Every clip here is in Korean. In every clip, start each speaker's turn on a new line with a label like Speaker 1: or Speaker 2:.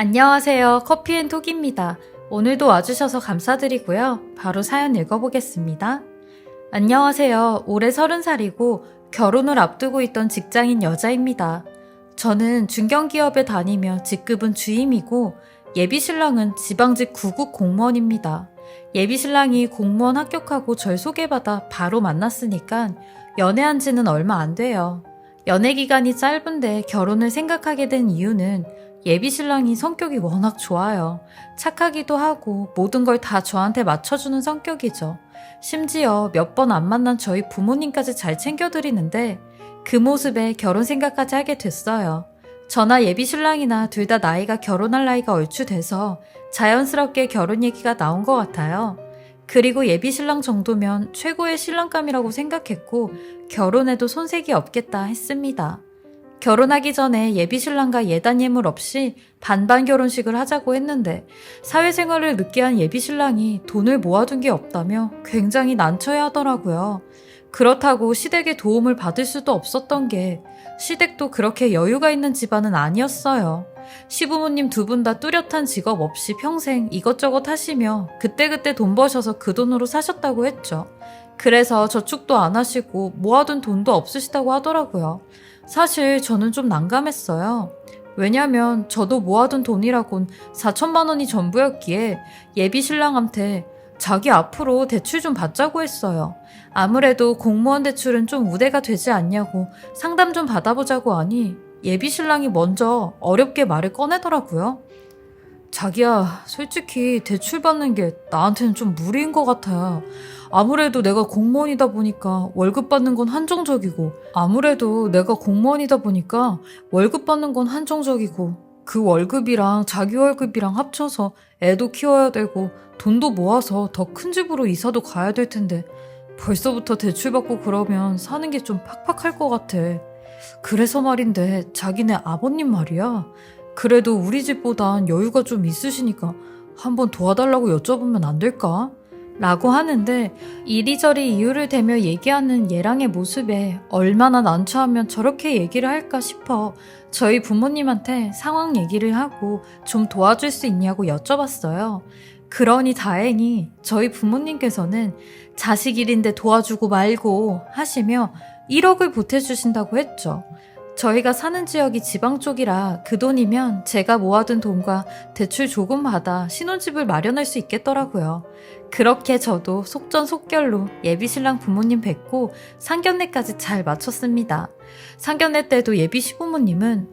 Speaker 1: 안녕하세요. 커피앤톡입니다. 오늘도 와주셔서 감사드리고요. 바로 사연 읽어보겠습니다. 안녕하세요. 올해 30살이고 결혼을 앞두고 있던 직장인 여자입니다. 저는 중견기업에 다니며 직급은 주임이고 예비신랑은 지방직 구급 공무원입니다. 예비신랑이 공무원 합격하고 절 소개받아 바로 만났으니까 연애한 지는 얼마 안 돼요. 연애 기간이 짧은데 결혼을 생각하게 된 이유는 예비 신랑이 성격이 워낙 좋아요. 착하기도 하고 모든 걸 다 저한테 맞춰주는 성격이죠. 심지어 몇 번 안 만난 저희 부모님까지 잘 챙겨드리는데 그 모습에 결혼 생각까지 하게 됐어요. 저나 예비 신랑이나 둘 다 나이가 결혼할 나이가 얼추 돼서 자연스럽게 결혼 얘기가 나온 것 같아요. 그리고 예비 신랑 정도면 최고의 신랑감이라고 생각했고 결혼해도 손색이 없겠다 했습니다. 결혼하기 전에 예비 신랑과 예단 예물 없이 반반 결혼식을 하자고 했는데 사회생활을 늦게 한 예비 신랑이 돈을 모아둔 게 없다며 굉장히 난처해 하더라고요. 그렇다고 시댁의 도움을 받을 수도 없었던 게 시댁도 그렇게 여유가 있는 집안은 아니었어요. 시부모님 두 분 다 뚜렷한 직업 없이 평생 이것저것 하시며 그때그때 돈 버셔서 그 돈으로 사셨다고 했죠. 그래서 저축도 안 하시고 모아둔 돈도 없으시다고 하더라고요. 사실 저는 좀 난감했어요. 왜냐면 저도 모아둔 돈이라곤 4천만 원이 전부였기에 예비 신랑한테 자기 앞으로 대출 좀 받자고 했어요. 아무래도 공무원 대출은 좀 우대가 되지 않냐고 상담 좀 받아보자고 하니 예비 신랑이 먼저 어렵게 말을 꺼내더라고요. 자기야, 솔직히 대출 받는 게 나한테는 좀 무리인 것 같아. 아무래도 내가 공무원이다 보니까 월급 받는 건 한정적이고, 아무래도 내가 공무원이다 보니까 월급 받는 건 한정적이고, 그 월급이랑 자기 월급이랑 합쳐서 애도 키워야 되고, 돈도 모아서 더 큰 집으로 이사도 가야 될 텐데, 벌써부터 대출 받고 그러면 사는 게 좀 팍팍할 것 같아. 그래서 말인데, 자기네 아버님 말이야. 그래도 우리 집보단 여유가 좀 있으시니까 한번 도와달라고 여쭤보면 안 될까? 라고 하는데 이리저리 이유를 대며 얘기하는 얘랑의 모습에 얼마나 난처하면 저렇게 얘기를 할까 싶어 저희 부모님한테 상황 얘기를 하고 좀 도와줄 수 있냐고 여쭤봤어요. 그러니 다행히 저희 부모님께서는 자식 일인데 도와주고 말고 하시며 1억을 보태주신다고 했죠. 저희가 사는 지역이 지방 쪽이라 그 돈이면 제가 모아둔 돈과 대출 조금 받아 신혼집을 마련할 수 있겠더라고요. 그렇게 저도 속전속결로 예비신랑 부모님 뵙고 상견례까지 잘 마쳤습니다. 상견례 때도 예비 시부모님은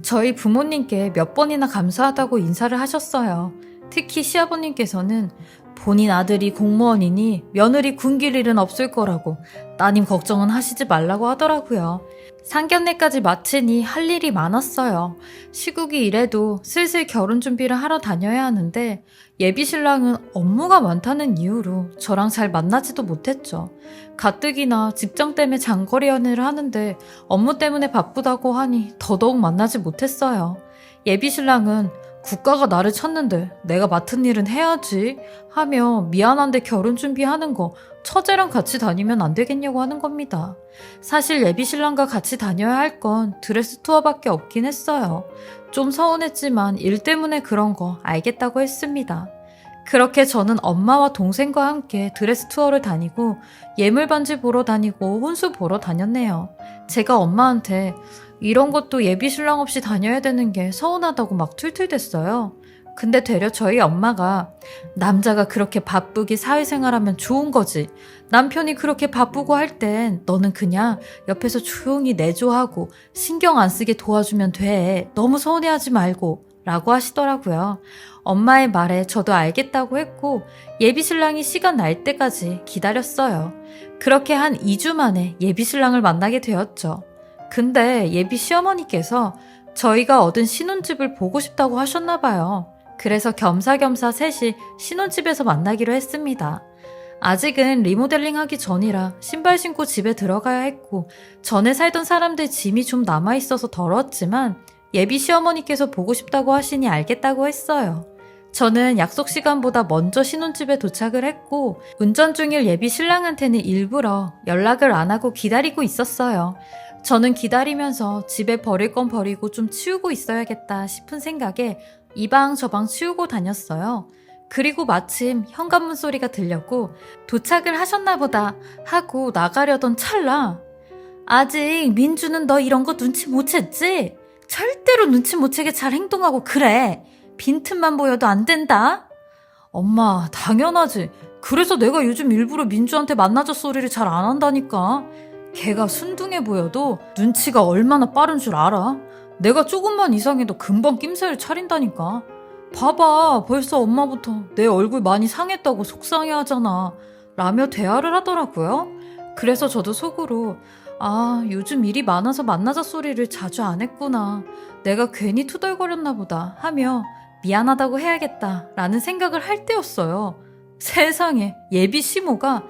Speaker 1: 저희 부모님께 몇 번이나 감사하다고 인사를 하셨어요. 특히 시아버님께서는 본인 아들이 공무원이니 며느리 굶길 일은 없을 거라고 따님 걱정은 하시지 말라고 하더라고요. 상견례까지 마치니 할 일이 많았어요. 시국이 이래도 슬슬 결혼 준비를 하러 다녀야 하는데 예비 신랑은 업무가 많다는 이유로 저랑 잘 만나지도 못했죠. 가뜩이나 직장 때문에 장거리 연애를 하는데 업무 때문에 바쁘다고 하니 더더욱 만나지 못했어요. 예비 신랑은 국가가 나를 찾는데 내가 맡은 일은 해야지 하며 미안한데 결혼 준비하는 거 처제랑 같이 다니면 안 되겠냐고 하는 겁니다. 사실 예비 신랑과 같이 다녀야 할 건 드레스 투어밖에 없긴 했어요. 좀 서운했지만 일 때문에 그런 거 알겠다고 했습니다. 그렇게 저는 엄마와 동생과 함께 드레스 투어를 다니고 예물 반지 보러 다니고 혼수 보러 다녔네요. 제가 엄마한테 이런 것도 예비 신랑 없이 다녀야 되는 게 서운하다고 막 툴툴댔어요. 근데 되려 저희 엄마가 남자가 그렇게 바쁘게 사회생활하면 좋은 거지. 남편이 그렇게 바쁘고 할 땐 너는 그냥 옆에서 조용히 내조하고 신경 안 쓰게 도와주면 돼. 너무 서운해하지 말고. 라고 하시더라고요. 엄마의 말에 저도 알겠다고 했고 예비 신랑이 시간 날 때까지 기다렸어요. 그렇게 한 2주 만에 예비 신랑을 만나게 되었죠. 근데 예비 시어머니께서 저희가 얻은 신혼집을 보고 싶다고 하셨나 봐요. 그래서 겸사겸사 셋이 신혼집에서 만나기로 했습니다. 아직은 리모델링 하기 전이라 신발 신고 집에 들어가야 했고 전에 살던 사람들 짐이 좀 남아있어서 더러웠지만 예비 시어머니께서 보고 싶다고 하시니 알겠다고 했어요. 저는 약속 시간보다 먼저 신혼집에 도착을 했고 운전 중일 예비 신랑한테는 일부러 연락을 안 하고 기다리고 있었어요. 저는 기다리면서 집에 버릴 건 버리고 좀 치우고 있어야겠다 싶은 생각에 이방 저방 치우고 다녔어요. 그리고 마침 현관문 소리가 들렸고 도착을 하셨나 보다 하고 나가려던 찰나 아직 민주는 너 이런 거 눈치 못 챘지? 절대로 눈치 못 채게 잘 행동하고 그래. 빈틈만 보여도 안 된다. 엄마, 당연하지. 그래서 내가 요즘 일부러 민주한테 만나자 소리를 잘 안 한다니까. 걔가 순둥해 보여도 눈치가 얼마나 빠른 줄 알아. 내가 조금만 이상해도 금방 낌새를 차린다니까. 봐봐, 벌써 엄마부터 내 얼굴 많이 상했다고 속상해 하잖아. 라며 대화를 하더라고요. 그래서 저도 속으로, 아, 요즘 일이 많아서 만나자 소리를 자주 안 했구나. 내가 괜히 투덜거렸나 보다 하며 미안하다고 해야겠다. 라는 생각을 할 때였어요. 세상에, 예비 시모가,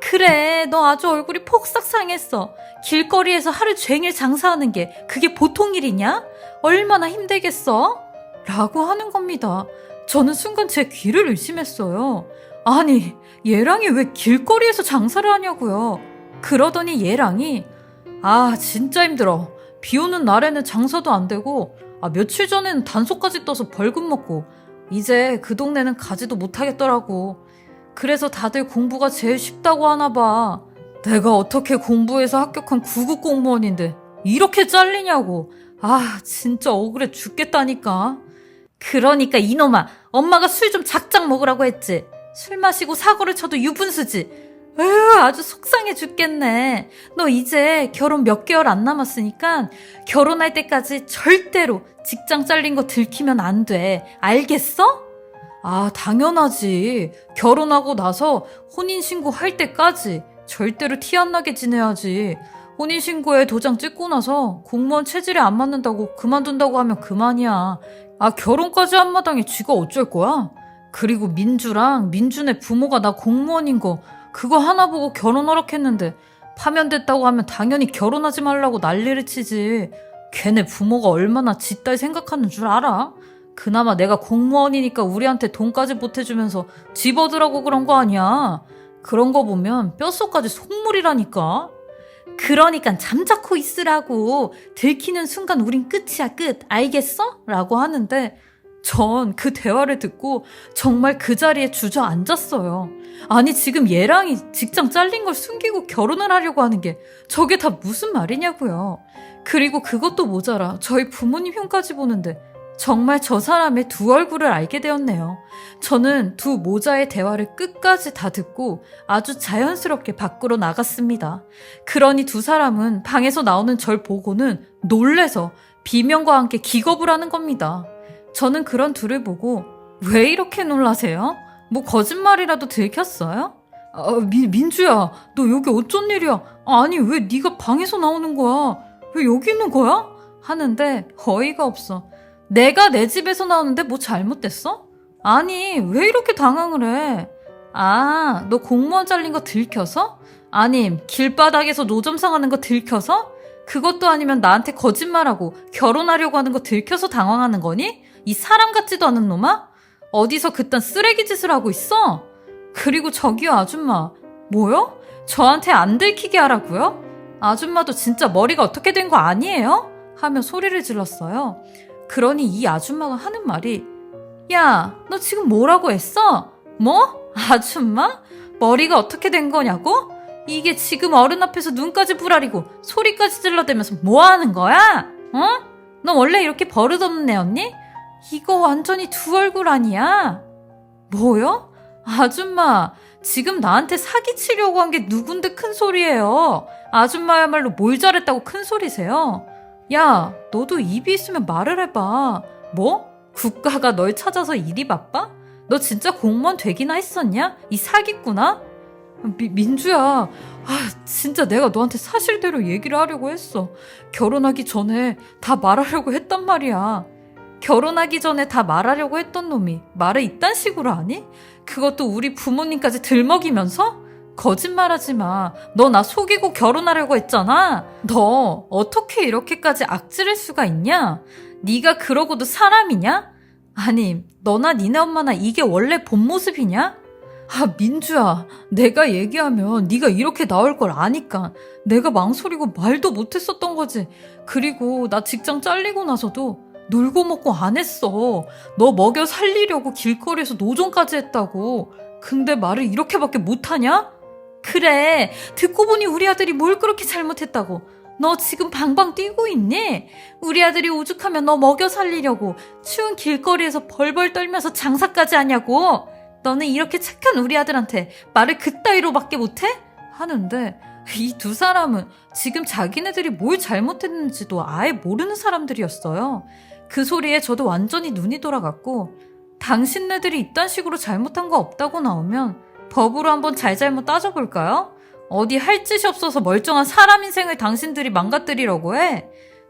Speaker 1: 그래, 너 아주 얼굴이 폭삭 상했어. 길거리에서 하루 종일 장사하는 게 그게 보통 일이냐? 얼마나 힘들겠어? 라고 하는 겁니다. 저는 순간 제 귀를 의심했어요. 아니, 얘랑이 왜 길거리에서 장사를 하냐고요. 그러더니 얘랑이, 아, 진짜 힘들어. 비 오는 날에는 장사도 안 되고, 아, 며칠 전에는 단속까지 떠서 벌금 먹고, 이제 그 동네는 가지도 못하겠더라고. 그래서 다들 공부가 제일 쉽다고 하나 봐. 내가 어떻게 공부해서 합격한 9급 공무원인데, 이렇게 잘리냐고. 아, 진짜 억울해 죽겠다니까. 그러니까 이놈아, 엄마가 술 좀 작작 먹으라고 했지. 술 마시고 사고를 쳐도 유분수지. 에휴, 아주 속상해 죽겠네. 너 이제 결혼 몇 개월 안 남았으니까 결혼할 때까지 절대로 직장 잘린 거 들키면 안 돼. 알겠어? 아, 당연하지. 결혼하고 나서 혼인신고 할 때까지 절대로 티 안 나게 지내야지. 혼인신고에 도장 찍고 나서 공무원 체질에 안 맞는다고 그만둔다고 하면 그만이야. 아, 결혼까지 한 마당에 쥐가 어쩔 거야? 그리고 민주랑 민준의 부모가 나 공무원인 거 그거 하나 보고 결혼 허락했는데 파면됐다고 하면 당연히 결혼하지 말라고 난리를 치지. 걔네 부모가 얼마나 지 딸 생각하는 줄 알아? 그나마 내가 공무원이니까 우리한테 돈까지 보태주면서 집어들라고 그런 거 아니야. 그런 거 보면 뼛속까지 속물이라니까. 그러니까 잠자코 있으라고. 들키는 순간 우린 끝이야, 끝. 알겠어? 라고 하는데 전 그 대화를 듣고 정말 그 자리에 주저앉았어요. 아니, 지금 얘랑이 직장 잘린 걸 숨기고 결혼을 하려고 하는 게 저게 다 무슨 말이냐고요. 그리고 그것도 모자라 저희 부모님 흉까지 보는데 정말 저 사람의 두 얼굴을 알게 되었네요. 저는 두 모자의 대화를 끝까지 다 듣고 아주 자연스럽게 밖으로 나갔습니다. 그러니 두 사람은 방에서 나오는 절 보고는 놀래서 비명과 함께 기겁을 하는 겁니다. 저는 그런 둘을 보고 왜 이렇게 놀라세요? 뭐 거짓말이라도 들켰어요? 아, 민, 민주야, 너 여기 어쩐 일이야? 아니, 왜 네가 방에서 나오는 거야? 왜 여기 있는 거야? 하는데 어이가 없어. 내가 내 집에서 나오는데 뭐 잘못됐어? 아니, 왜 이렇게 당황을 해? 아, 너 공무원 잘린 거 들켜서? 아님, 길바닥에서 노점상 하는 거 들켜서? 그것도 아니면 나한테 거짓말하고 결혼하려고 하는 거 들켜서 당황하는 거니? 이 사람 같지도 않은 놈아? 어디서 그딴 쓰레기 짓을 하고 있어? 그리고 저기요, 아줌마. 뭐요? 저한테 안 들키게 하라고요? 아줌마도 진짜 머리가 어떻게 된 거 아니에요? 하며 소리를 질렀어요. 그러니 이 아줌마가 하는 말이 야, 너 지금 뭐라고 했어? 뭐? 아줌마? 머리가 어떻게 된 거냐고? 이게 지금 어른 앞에서 눈까지 부라리고 소리까지 질러대면서 뭐 하는 거야? 어? 너 원래 이렇게 버릇없는 애였니? 이거 완전히 두 얼굴 아니야? 뭐요? 아줌마, 지금 나한테 사기치려고 한 게 누군데 큰 소리예요. 아줌마야말로 뭘 잘했다고 큰 소리세요? 야, 너도 입이 있으면 말을 해봐. 뭐? 국가가 널 찾아서 일이 바빠? 너 진짜 공무원 되기나 했었냐? 이 사기꾼아? 미, 민주야, 아, 진짜 내가 너한테 사실대로 얘기를 하려고 했어. 결혼하기 전에 다 말하려고 했단 말이야. 결혼하기 전에 다 말하려고 했던 놈이 말을 이딴 식으로 하니? 그것도 우리 부모님까지 들먹이면서? 거짓말하지 마. 너 나 속이고 결혼하려고 했잖아. 너 어떻게 이렇게까지 악질할 수가 있냐? 네가 그러고도 사람이냐? 아니, 너나 니네 엄마나 이게 원래 본 모습이냐? 아, 민주야. 내가 얘기하면 네가 이렇게 나올 걸 아니까 내가 망설이고 말도 못 했었던 거지. 그리고 나 직장 잘리고 나서도 놀고 먹고 안 했어. 너 먹여 살리려고 길거리에서 노종까지 했다고. 근데 말을 이렇게밖에 못하냐? 그래. 듣고 보니 우리 아들이 뭘 그렇게 잘못했다고. 너 지금 방방 뛰고 있니? 우리 아들이 오죽하면 너 먹여 살리려고 추운 길거리에서 벌벌 떨면서 장사까지 하냐고. 너는 이렇게 착한 우리 아들한테 말을 그따위로밖에 못해? 하는데 이 두 사람은 지금 자기네들이 뭘 잘못했는지도 아예 모르는 사람들이었어요. 그 소리에 저도 완전히 눈이 돌아갔고 당신네들이 이딴 식으로 잘못한 거 없다고 나오면 법으로 한번 잘잘못 따져볼까요? 어디 할 짓이 없어서 멀쩡한 사람 인생을 당신들이 망가뜨리려고 해?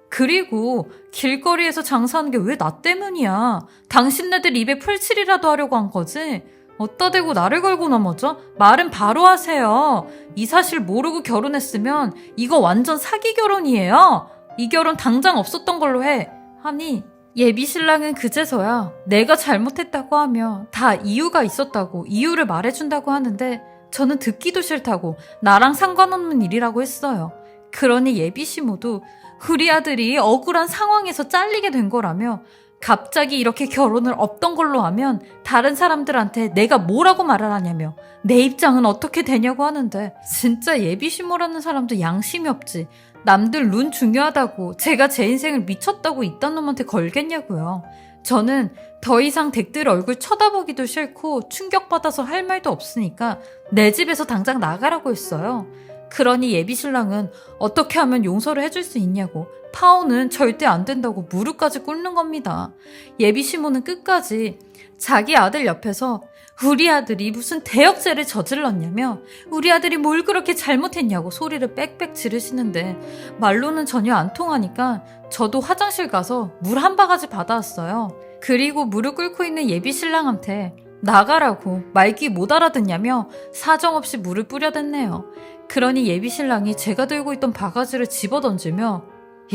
Speaker 1: 그리고 길거리에서 장사하는 게 왜 나 때문이야? 당신네들 입에 풀칠이라도 하려고 한 거지? 어따 대고 나를 걸고 넘어져? 말은 바로 하세요. 이 사실 모르고 결혼했으면 이거 완전 사기 결혼이에요. 이 결혼 당장 없었던 걸로 해. 하니 예비 신랑은 그제서야 내가 잘못했다고 하며 다 이유가 있었다고 이유를 말해준다고 하는데 저는 듣기도 싫다고 나랑 상관없는 일이라고 했어요. 그러니 예비 시모도 우리 아들이 억울한 상황에서 잘리게 된 거라며 갑자기 이렇게 결혼을 없던 걸로 하면 다른 사람들한테 내가 뭐라고 말을 하냐며 내 입장은 어떻게 되냐고 하는데 진짜 예비 시모라는 사람도 양심이 없지. 남들 룬 중요하다고 제가 제 인생을 미쳤다고 이딴 놈한테 걸겠냐고요. 저는 더 이상 댁들 얼굴 쳐다보기도 싫고 충격받아서 할 말도 없으니까 내 집에서 당장 나가라고 했어요. 그러니 예비 신랑은 어떻게 하면 용서를 해줄 수 있냐고 파오는 절대 안 된다고 무릎까지 꿇는 겁니다. 예비 시모는 끝까지 자기 아들 옆에서 우리 아들이 무슨 대역죄를 저질렀냐며 우리 아들이 뭘 그렇게 잘못했냐고 소리를 빽빽 지르시는데 말로는 전혀 안 통하니까 저도 화장실 가서 물 한 바가지 받아왔어요. 그리고 무릎 꿇고 있는 예비 신랑한테 나가라고 말귀 못 알아듣냐며 사정없이 물을 뿌려댔네요. 그러니 예비 신랑이 제가 들고 있던 바가지를 집어던지며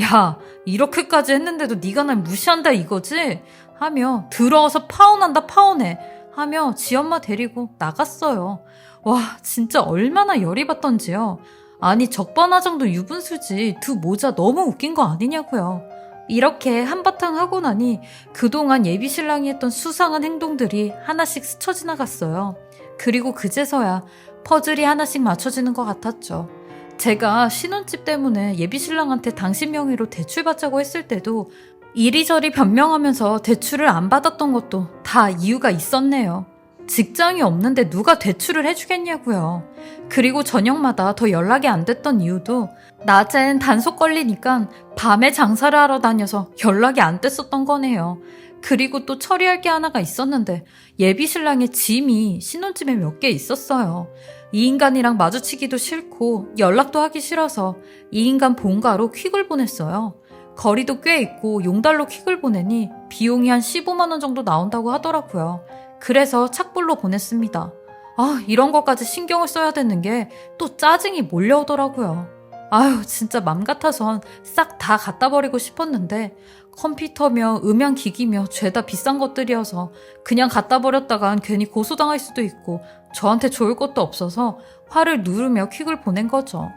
Speaker 1: 야 이렇게까지 했는데도 네가 날 무시한다 이거지? 하며 들어와서 파혼한다 파혼해 하며 지 엄마 데리고 나갔어요. 와 진짜 얼마나 열이 받던지요. 아니 적반하장도 유분수지 두 모자 너무 웃긴 거 아니냐고요. 이렇게 한바탕 하고 나니 그동안 예비 신랑이 했던 수상한 행동들이 하나씩 스쳐 지나갔어요. 그리고 그제서야 퍼즐이 하나씩 맞춰지는 것 같았죠. 제가 신혼집 때문에 예비 신랑한테 당신 명의로 대출 받자고 했을 때도 이리저리 변명하면서 대출을 안 받았던 것도 다 이유가 있었네요. 직장이 없는데 누가 대출을 해주겠냐고요. 그리고 저녁마다 더 연락이 안 됐던 이유도 낮엔 단속 걸리니까 밤에 장사를 하러 다녀서 연락이 안 됐었던 거네요. 그리고 또 처리할 게 하나가 있었는데 예비 신랑의 짐이 신혼집에 몇 개 있었어요. 이 인간이랑 마주치기도 싫고 연락도 하기 싫어서 이 인간 본가로 퀵을 보냈어요. 거리도 꽤 있고 용달로 퀵을 보내니 비용이 한 15만 원 정도 나온다고 하더라고요. 그래서 착불로 보냈습니다. 아, 이런 것까지 신경을 써야 되는 게 또 짜증이 몰려오더라고요. 아유, 진짜 맘 같아선 싹 다 갖다 버리고 싶었는데 컴퓨터며 음향 기기며 죄다 비싼 것들이어서 그냥 갖다 버렸다간 괜히 고소당할 수도 있고 저한테 좋을 것도 없어서 화를 누르며 퀵을 보낸 거죠.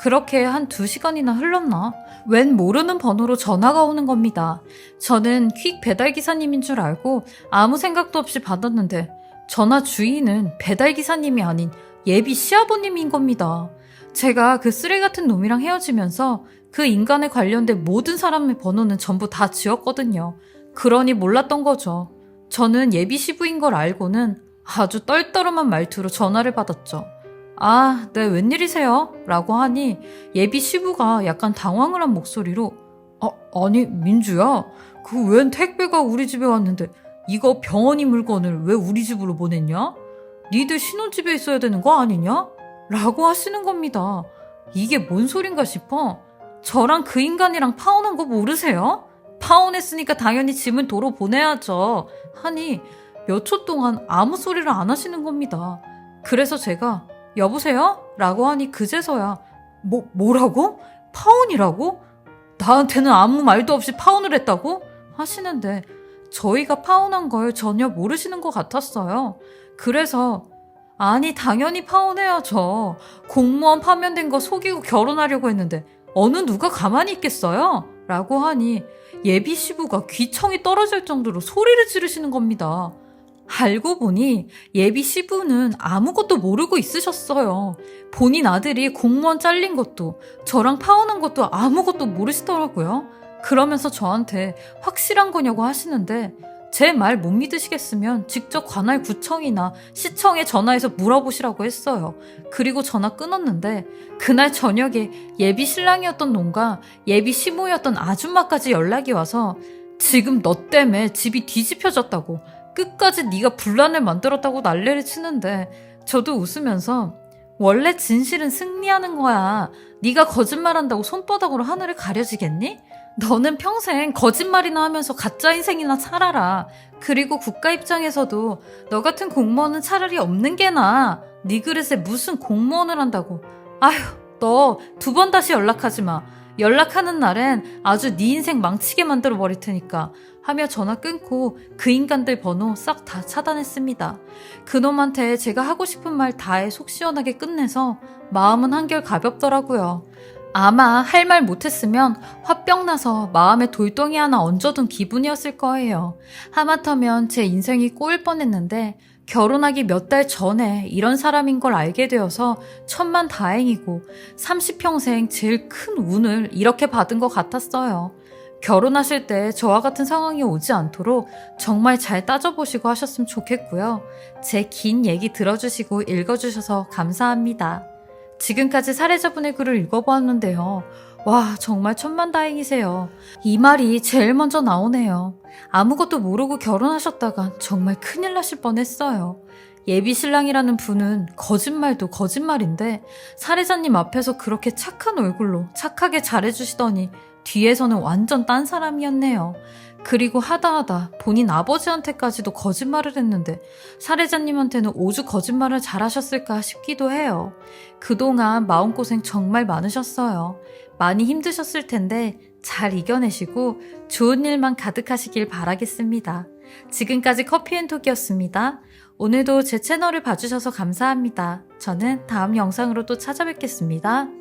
Speaker 1: 그렇게 한 두 시간이나 흘렀나? 웬 모르는 번호로 전화가 오는 겁니다. 저는 퀵 배달 기사님인 줄 알고 아무 생각도 없이 받았는데 전화 주인은 배달 기사님이 아닌 예비 시아버님인 겁니다. 제가 그 쓰레기 같은 놈이랑 헤어지면서 그 인간에 관련된 모든 사람의 번호는 전부 다 지웠거든요. 그러니 몰랐던 거죠. 저는 예비 시부인 걸 알고는 아주 떨떠름한 말투로 전화를 받았죠. 아, 네, 웬일이세요? 라고 하니 예비 시부가 약간 당황을 한 목소리로 아, 아니, 민주야. 그 웬 택배가 우리 집에 왔는데 이거 병원이 물건을 왜 우리 집으로 보냈냐? 니들 신혼집에 있어야 되는 거 아니냐? 라고 하시는 겁니다. 이게 뭔 소린가 싶어. 저랑 그 인간이랑 파혼한 거 모르세요? 파혼했으니까 당연히 짐은 도로 보내야죠. 하니 몇 초 동안 아무 소리를 안 하시는 겁니다. 그래서 제가 여보세요? 라고 하니 그제서야 뭐 뭐라고? 파혼이라고? 나한테는 아무 말도 없이 파혼을 했다고? 하시는데 저희가 파혼한 걸 전혀 모르시는 것 같았어요. 그래서 아니 당연히 파혼해야죠. 공무원 파면된 거 속이고 결혼하려고 했는데 어느 누가 가만히 있겠어요? 라고 하니 예비 시부가 귀청이 떨어질 정도로 소리를 지르시는 겁니다. 알고 보니 예비 시부는 아무것도 모르고 있으셨어요. 본인 아들이 공무원 잘린 것도 저랑 파혼한 것도 아무것도 모르시더라고요. 그러면서 저한테 확실한 거냐고 하시는데 제 말 못 믿으시겠으면 직접 관할 구청이나 시청에 전화해서 물어보시라고 했어요. 그리고 전화 끊었는데 그날 저녁에 예비 신랑이었던 놈과 예비 시모였던 아줌마까지 연락이 와서 지금 너 때문에 집이 뒤집혀졌다고 끝까지 네가 분란을 만들었다고 난리를 치는데 저도 웃으면서 원래 진실은 승리하는 거야. 네가 거짓말한다고 손바닥으로 하늘을 가려지겠니? 너는 평생 거짓말이나 하면서 가짜 인생이나 살아라. 그리고 국가 입장에서도 너 같은 공무원은 차라리 없는 게 나아. 네 그릇에 무슨 공무원을 한다고. 아휴, 너 두 번 다시 연락하지 마. 연락하는 날엔 아주 네 인생 망치게 만들어 버릴 테니까 하며 전화 끊고 그 인간들 번호 싹 다 차단했습니다. 그놈한테 제가 하고 싶은 말 다해 속 시원하게 끝내서 마음은 한결 가볍더라고요. 아마 할 말 못했으면 화병 나서 마음에 돌덩이 하나 얹어둔 기분이었을 거예요. 하마터면 제 인생이 꼬일 뻔했는데 결혼하기 몇 달 전에 이런 사람인 걸 알게 되어서 천만 다행이고 30평생 제일 큰 운을 이렇게 받은 것 같았어요. 결혼하실 때 저와 같은 상황이 오지 않도록 정말 잘 따져보시고 하셨으면 좋겠고요. 제 긴 얘기 들어주시고 읽어주셔서 감사합니다. 지금까지 사례자분의 글을 읽어보았는데요. 와, 정말 천만다행이세요. 이 말이 제일 먼저 나오네요. 아무것도 모르고 결혼하셨다간 정말 큰일 나실 뻔했어요. 예비 신랑이라는 분은 거짓말도 거짓말인데 사례자님 앞에서 그렇게 착한 얼굴로 착하게 잘해주시더니 뒤에서는 완전 딴 사람이었네요. 그리고 하다 하다 본인 아버지한테까지도 거짓말을 했는데 사례자님한테는 오죽 거짓말을 잘하셨을까 싶기도 해요. 그동안 마음고생 정말 많으셨어요. 많이 힘드셨을 텐데 잘 이겨내시고 좋은 일만 가득하시길 바라겠습니다. 지금까지 커피앤톡이었습니다. 오늘도 제 채널을 봐주셔서 감사합니다. 저는 다음 영상으로 또 찾아뵙겠습니다.